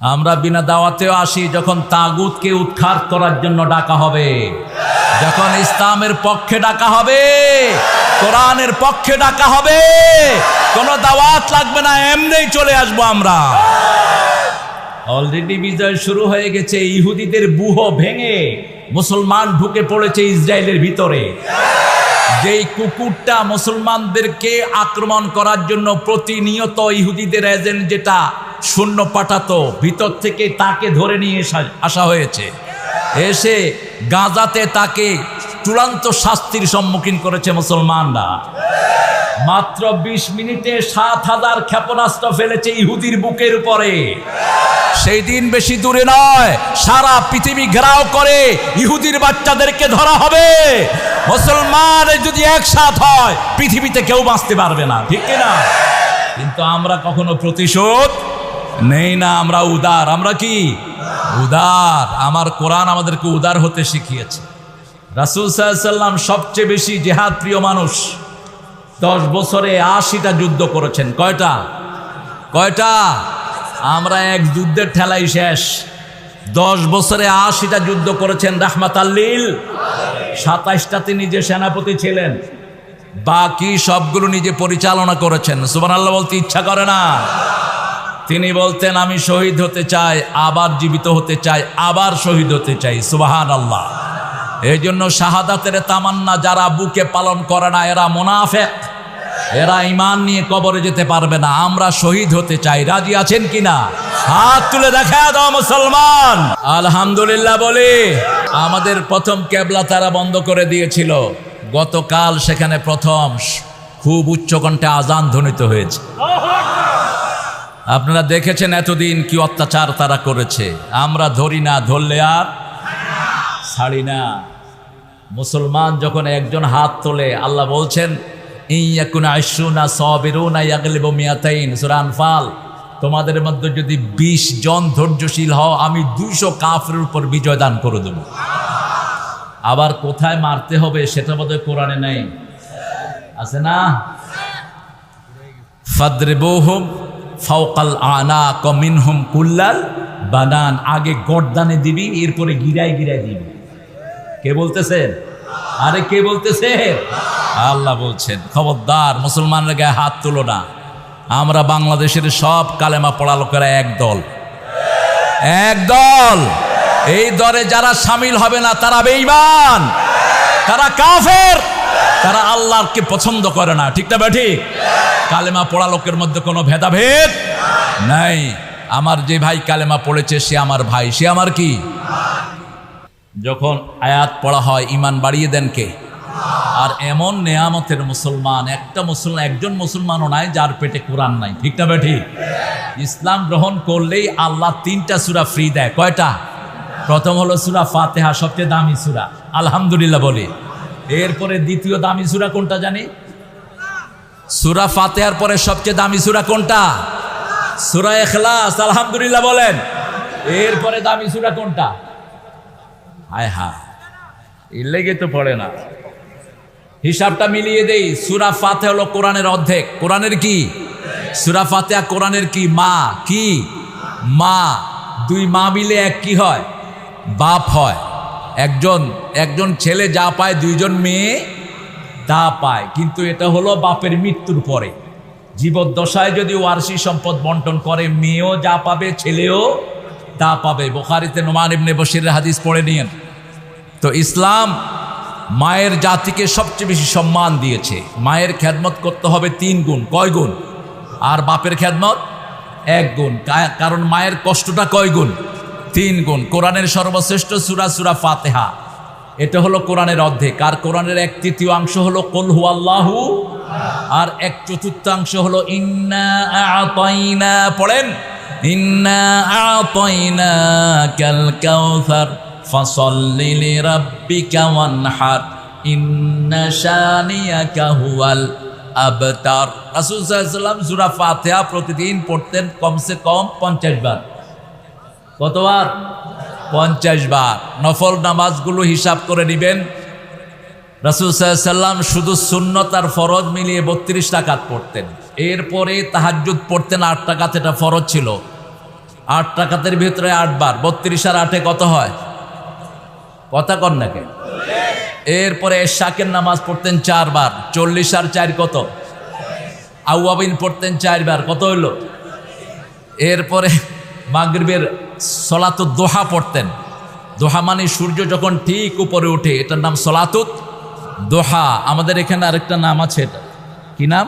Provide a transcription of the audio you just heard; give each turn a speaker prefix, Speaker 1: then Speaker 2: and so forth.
Speaker 1: আমরা বিনা দাওয়াতেও আসি যখন তাগুতকে উৎখাত করার জন্য ডাকা হবে। যখন ইসলামের পক্ষে ডাকা হবে, কোরআনের পক্ষে ডাকা হবে, কোনো দাওয়াত লাগবে না এমনিই চলে আসব আমরা। অলরেডি বিজয় শুরু হয়ে গেছে, ইহুদিদের বুহ ভেঙে মুসলমান ঢুকে পড়েছে ইসরায়েলের ভিতরে। যেই কুকুরটা মুসলমানদেরকে আক্রমণ করার জন্য প্রতিনিয়ত ইহুদিদের এজেন্ট যেটা শূন্য পাঠাতো, ভিতর থেকে তাকে ধরে নিয়ে আসা- হয়েছে। এসে গাজাতে তাকে চূড়ান্ত শাস্তির সম্মুখীন করেছে মুসলমানরা। মাত্র ২০ মিনিটে সাত হাজার ক্ষেপণাস্ত্র ফেলেছে ইহুদির বুকের উপরে। সেই দিন বেশি দূরে নয়, সারা পৃথিবী ঘেরাও করে ইহুদির বাচ্চাদেরকে ধরা হবে। মুসলমান যদি একসাথ হয়, পৃথিবীতে কেউ বাঁচতে পারবে না, ঠিক না কিন্তু আমরা কখনো প্রতিশোধ নেই না, আমরা উদার। আমরা কি? উদার। আমার কোরআন আমাদেরকে উদার হতে শিখিয়েছে। রাসুল সাল্লাম সবচেয়ে বেশি জেহাদ প্রিয় মানুষ। দশ বছরে আশিটা যুদ্ধ করেছেন। কয়টা? কয়টা? আমরা এক যুদ্ধের ঠেলাই শেষ। দশ বছরে আশিটা যুদ্ধ করেছেন রাহমাত আল্লিল সাতাইশটাতে নিজে সেনাপতি ছিলেন, বাকি সবগুলো নিজে পরিচালনা করেছেন। সুবান আল্লাহ বলতে ইচ্ছা করে না। তিনি বলতেন, আমি শহীদ হতে চাই, আবার জীবিত হতে চাই, আবার শহীদ হতে চাই। সুবাহান আল্লাহ এই জন্য শাহাদাতের তামান্না যারা বুকে পালন করে না, এরা মোনাফেক। এরা ইমান নিয়ে কবরে যেতে পারবে না। আমরা শহীদ হতে চাই। রাজি আছেন কিনা? হাত তুলে দেখা দাও মুসলমান। আলহামদুলিল্লাহ বলি, আমাদের প্রথম কেবলা তারা বন্ধ করে দিয়েছিল। গতকাল সেখানে প্রথম, খুব উচ্চকণ্ঠে আজান ধ্বনিত হয়েছে। আপনারা দেখেছেন এতদিন কি অত্যাচার তারা করেছে। আমরা ধরি না, ধরলে আর ছাড়ি না। মুসলমান যখন একজন হাত তোলে, আল্লাহ বলছেন ফাল তোমাদের মধ্যে যদি বিশ জন ধৈর্যশীল হও, আমি দুইশো কাফের উপর বিজয় দান করে দেব। আবার কোথায় মারতে হবে সেটা বোধহয় কোরআনে নেই। আছে না? ফাদ্রেবহুম ফাওকাল আনা কমিনহুম কুল্লাল বানান, আগে গর্দানে দিবি, এরপরে গিরায় গিরায় দিবি। কে বলতেছেন? আরে কে বলতেছে আল্লাহ বলছেন, খবরদার, মুসলমানরা গায়ে হাত তুলো না। আমরা বাংলাদেশের সব কালেমা পড়া লোকেরা এক দল। এক দল। এই দলে যারা সামিল হবে না, তারা বেঈমান। তারা কাফের। তারা আল্লাহকে পছন্দ করে না, ঠিক না বেঠি কালেমা পড়া লোকের মধ্যে কোনো ভেদাভেদ নাই। আমার যে ভাই কালেমা পড়েছে, সে আমার ভাই, সে আমার কি? যখন আয়াত পড়া হয় ইমান বাড়িয়ে দেন কে? আর এমন নেয়ামতের মুসলমান, একটা মুসলমান, একজন মুসলমানও নাই যার পেটে কোরআন নাই, ঠিক না বেঠি ইসলাম গ্রহণ করলেই আল্লাহ তিনটা সুরা ফ্রি দেয়, কয়টা? প্রথম হলো সুরা ফাতেহা, সবচেয়ে দামি সুরা, আলহামদুলিল্লাহ বলি। এরপরে দ্বিতীয় দামি সুরা কোনটা জানি? সুরা ফাতেহার পরে সবচেয়ে দামি সুরা কোনটা? সুরা এখলাস আলহামদুলিল্লাহ বলেন। এরপরে দামি সুরা কোনটা? হায় হা এর লেগে তো পড়ে না। হিসাবটা মিলিয়ে দেই, সুরা ফাতে হলো কোরআনের অর্ধেক। কোরআনের কি? সুরা ফাতেহা কোরআনের কি? মা কি? মা, দুই মা মিলে এক কি হয়? বাপ হয়। একজন একজন ছেলে যা পায়, দুইজন মেয়ে তা পায়। কিন্তু এটা হলো বাপের মৃত্যুর পরে। জীবদ্দশায় যদি ওয়ারসি সম্পদ বন্টন করে, মেয়েও যা পাবে, ছেলেও তা পাবে। বোখারিতে নোমান ইবনে বশিরের হাদিস পড়ে নিয়েন। তো ইসলাম মায়ের জাতিকে সবচেয়ে বেশি সম্মান দিয়েছে। মায়ের খ্যাদমত করতে হবে তিন গুণ। কয় গুণ? আর বাপের খ্যাদমত এক গুণ। কারণ মায়ের কষ্টটা কয় গুণ? তিন গুণ। কোরআনের সর্বশ্রেষ্ঠ সুরা সুরা ফাতেহা। এটা হলো কোরআনের অর্ধেক। আর কোরআনের এক তৃতীয়াংশ হলো কলহু আল্লাহু আর এক চতুর্থাংশ হলো ইন্না আতাইনা। পড়েন? ইন্না ফসল্লি আবতার। প্রতিদিন পড়তেন কমসে কম 50 বার। কতবার? পঞ্চাশ বার। নফল নামাজগুলো হিসাব করে নেবেন। রাসুল সাল্লাম শুধু সুন্নত আর ফরজ মিলিয়ে বত্রিশ টাকাত পড়তেন। এরপরে তাহাজ্জুদ পড়তেন, আট টাকাত এটা ফরজ ছিল। আট টাকাতের ভিতরে আটবার বত্রিশ আর আটে কত হয়? কথা কর নাকি এরপরে শাকের নামাজ পড়তেন চারবার চল্লিশ আর চার কত? আউয়াবিন পড়তেন চারবার কত হইল? এরপরে মাগরিবের সলাতুত দোহা পড়তেন। দোহা মানে সূর্য যখন ঠিক উপরে ওঠে, এটার নাম সলাতুত দোহা। আমাদের এখানে আরেকটা নাম আছে এটা। কি নাম?